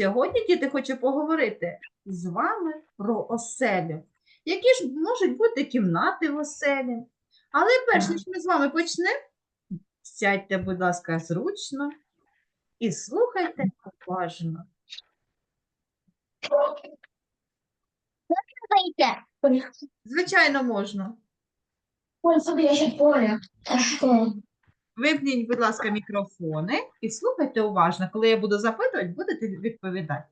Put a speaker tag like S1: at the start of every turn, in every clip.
S1: Сьогодні, діти, хочу поговорити з вами про оселю. Які ж можуть бути кімнати в оселі? Але перш ніж ми з вами почнемо, сядьте, будь ласка, зручно і слухайте уважно. Звичайно, можна.
S2: Ой, собі я ще поля.
S1: Вимкніть, будь ласка, мікрофони і слухайте уважно. Коли я буду запитувати, будете відповідати.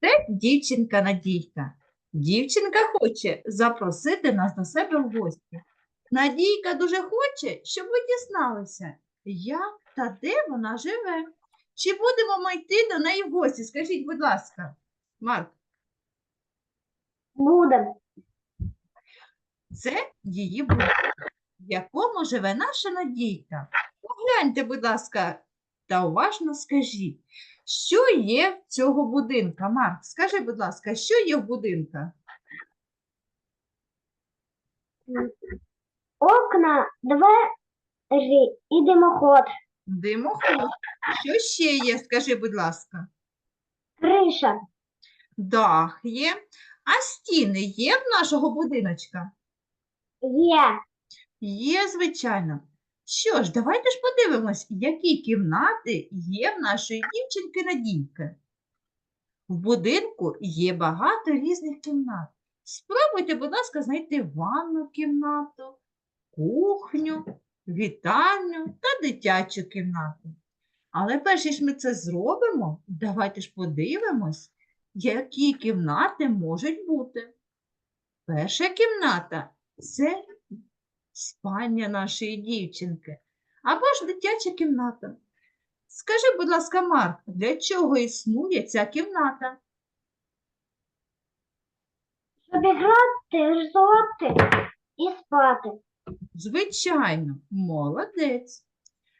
S1: Це дівчинка Надійка. Дівчинка хоче запросити нас до себе в гості. Надійка дуже хоче, щоб ви дізналися, як та де вона живе. Чи будемо ми йти до неї в гості? Скажіть, будь ласка, Марк,
S2: Будем.
S1: це її будинок, в якому живе наша Надійка. Погляньте, будь ласка, та уважно скажіть, що є в цього будинка? Марк, скажи, будь ласка, що є в будинка?
S2: Окна, двері і димоход.
S1: Димоход. Що ще є? Скажи, будь ласка.
S2: Криша.
S1: Дах є. А стіни є в нашого будиночка?
S2: Є.
S1: Є, звичайно. Що ж, давайте ж подивимось, які кімнати є в нашої дівчинки Надійки. В будинку є багато різних кімнат. Спробуйте, будь ласка, знайти ванну кімнату, кухню, вітальню та дитячу кімнату. Але перш ніж ми це зробимо, давайте ж подивимось, які кімнати можуть бути. Перша кімната це спальня нашої дівчинки або ж дитяча кімната. Скажи, будь ласка, Марк, для чого існує ця кімната?
S2: Щоб грати, рисувати і спати.
S1: Звичайно, молодець.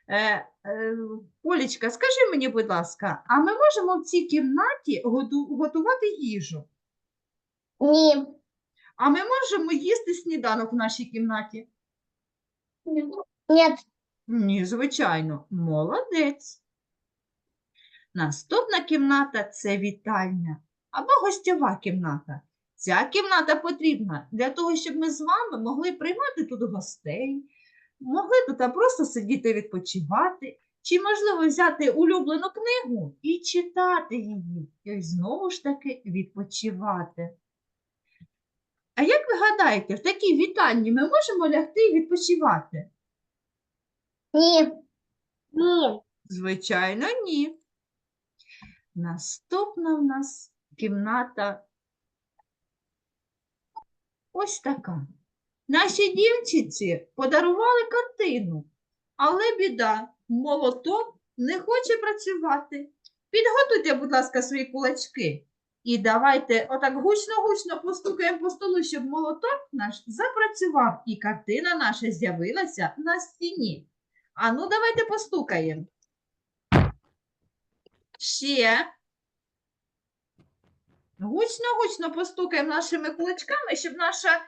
S1: Е, е, Олічка, скажи мені, будь ласка, а ми можемо в цій кімнаті готувати їжу?
S2: Ні.
S1: А ми можемо їсти сніданок в нашій кімнаті?
S2: Ні.
S1: Ні, звичайно, молодець. Наступна кімната це вітальня або гостьова кімната. Ця кімната потрібна для того, щоб ми з вами могли приймати тут гостей, могли тут просто сидіти відпочивати, чи, можливо, взяти улюблену книгу і читати її, і знову ж таки відпочивати. А як ви гадаєте, в такій вітальні ми можемо лягти і відпочивати?
S2: Ні. Ні.
S1: Звичайно, ні. Наступна в нас кімната ось така. Нашій дівчинці подарували картину, але біда, молоток не хоче працювати. Підготуйте, будь ласка, свої кулачки. І давайте отак гучно-гучно постукаємо по столу, щоб молоток наш запрацював і картина наша з'явилася на стіні. А ну, давайте постукаємо. Ще. Гучно-гучно постукаємо нашими кулачками, щоб наша,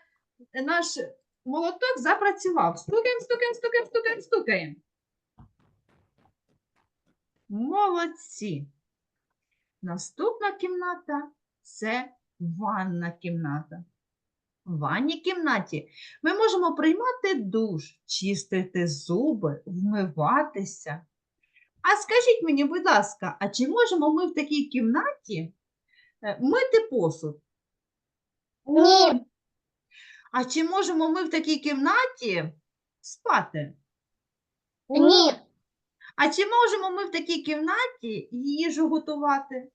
S1: наш молоток запрацював. Стукаємо, стукаємо, стукаємо, стукаємо, стукаємо. Молодці. Наступна кімната це ванна кімната. В ванній кімнаті ми можемо приймати душ, чистити зуби, вмиватися. А скажіть мені, будь ласка, а чи можемо ми в такій кімнаті е, мити посуд?
S2: Ні.
S1: А чи можемо ми в такій кімнаті спати?
S2: Ні.
S1: А чи можемо ми в такій кімнаті їжу готувати?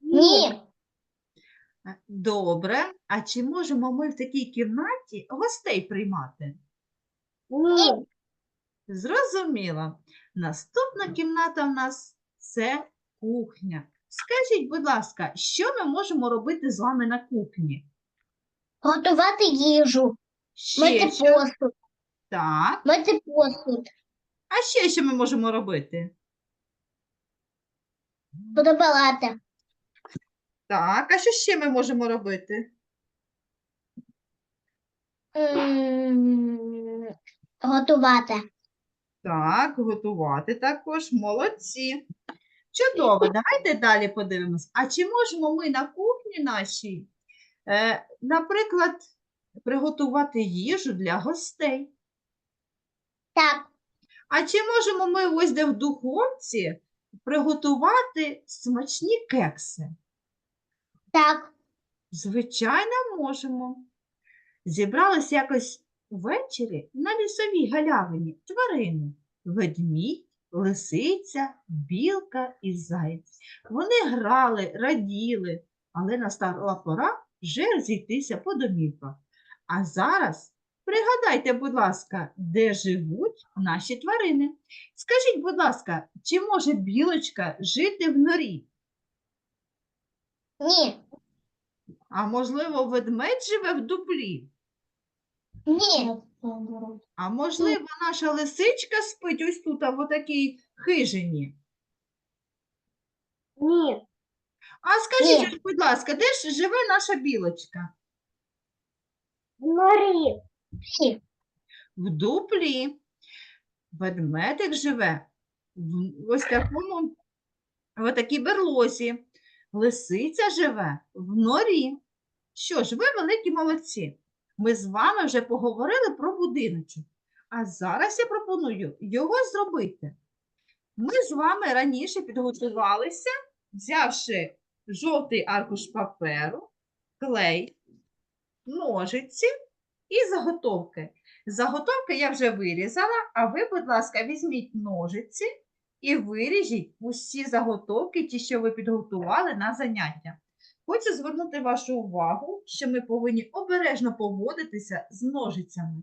S2: Ні.
S1: Добре. А чи можемо ми в такій кімнаті гостей приймати?
S2: Ні.
S1: Зрозуміла. Наступна кімната в нас це кухня. Скажіть, будь ласка, що ми можемо робити з вами на кухні?
S2: Готувати їжу.
S1: Ще
S2: Мити
S1: що?
S2: посуд.
S1: Так.
S2: Мити посуд.
S1: А ще що ми можемо робити?
S2: Подобалати.
S1: Так, а що ще ми можемо робити?
S2: М, Готувати.
S1: Так, готувати також. Молодці. Чудово, давайте далі подивимось. А чи можемо ми на кухні нашій, е, наприклад, приготувати їжу для гостей?
S2: Так,
S1: А чи можемо ми ось де в духовці приготувати смачні кекси?
S2: Так,
S1: Звичайно, можемо. Зібрались якось ввечері на лісовій галявині тварини. Ведмідь, лисиця, білка і заєць. Вони грали, раділи, але настала пора вже розійтися по домівках. А зараз пригадайте, будь ласка, де живуть наші тварини. Скажіть, будь ласка, чи може білочка жити в норі?
S2: ні,
S1: А можливо, ведмедь живе в дуплі?
S2: ні,
S1: А можливо, наша лисичка спить ось тут, а в отакій хижині?
S2: ні,
S1: А скажіть,
S2: Ні.
S1: будь ласка, де ж живе наша білочка?
S2: норі, ні,
S1: В дуплі. Ведмедик живе в ось такому, в такій берлозі. Лисиця живе в норі. Що ж, ви великі молодці. Ми з вами вже поговорили про будиночок. А зараз я пропоную його зробити. Ми з вами раніше підготувалися, взявши жовтий аркуш паперу, клей, ножиці і заготовки. Заготовки я вже вирізала, а ви, будь ласка, візьміть ножиці і виріжіть усі заготовки, ті, що ви підготували на заняття. Хочу звернути вашу увагу, що ми повинні обережно поводитися з ножицями.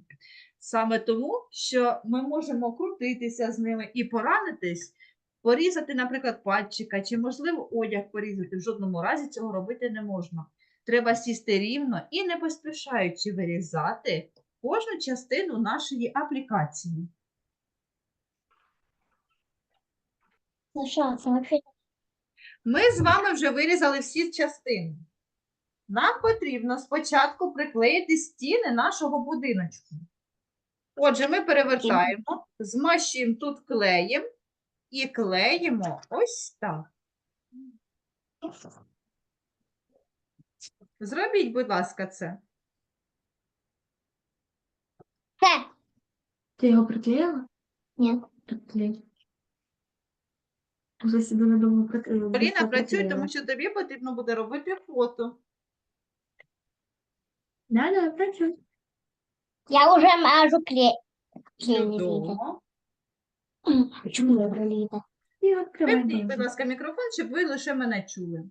S1: Саме тому, що ми можемо крутитися з ними і поранитись, порізати, наприклад, пальчика, чи, можливо, одяг порізати. В жодному разі цього робити не можна. Треба сісти рівно і не поспішаючи вирізати кожну частину нашої аплікації.
S2: ну що, це вообще
S1: Ми з вами вже вирізали всі частини. Нам потрібно спочатку приклеїти стіни нашого будиночку. Отже, ми перевертаємо, змащуємо тут клеєм і клеїмо ось так. Зробіть, будь ласка, це.
S2: Це,
S3: Ты его приклеила?
S2: ні,
S3: Приклей. Уже себе надумала приклеила.
S1: Поліна, працюй, тому що тобі потрібно буде робити фото.
S3: Да, да, працюй.
S2: я вже мажу клей. Клей не видно.
S1: Чудово.
S2: Почему я проліта?
S3: І відкривай
S1: Вимкніть, будь ласка, мікрофон, щоб ви лише мене чули.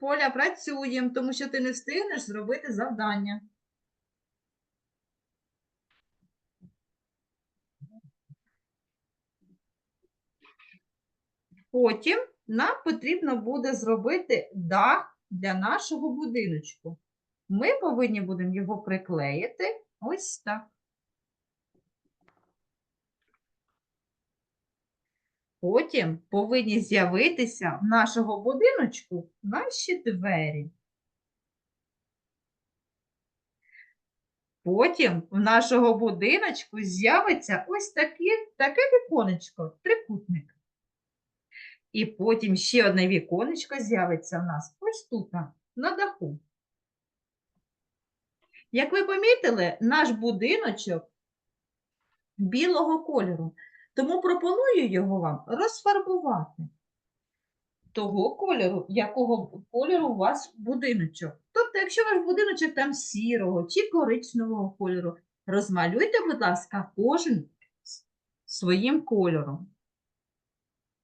S1: Поля, працюємо, тому що ти не встигнеш зробити завдання. Потім нам потрібно буде зробити дах для нашого будиночку. Ми повинні будемо його приклеїти ось так. Потім повинні з'явитися в нашого будиночку наші двері. Потім в нашого будиночку з'явиться ось таке, таке віконечко, трикутник. І потім ще одне віконечко з'явиться в нас ось тут, на даху. Як ви помітили, наш будиночок білого кольору. Тому пропоную його вам розфарбувати того кольору, якого кольору у вас будиночок. Тобто, якщо ваш будиночок там сірого чи коричневого кольору, розмалюйте, будь ласка, кожен своїм кольором.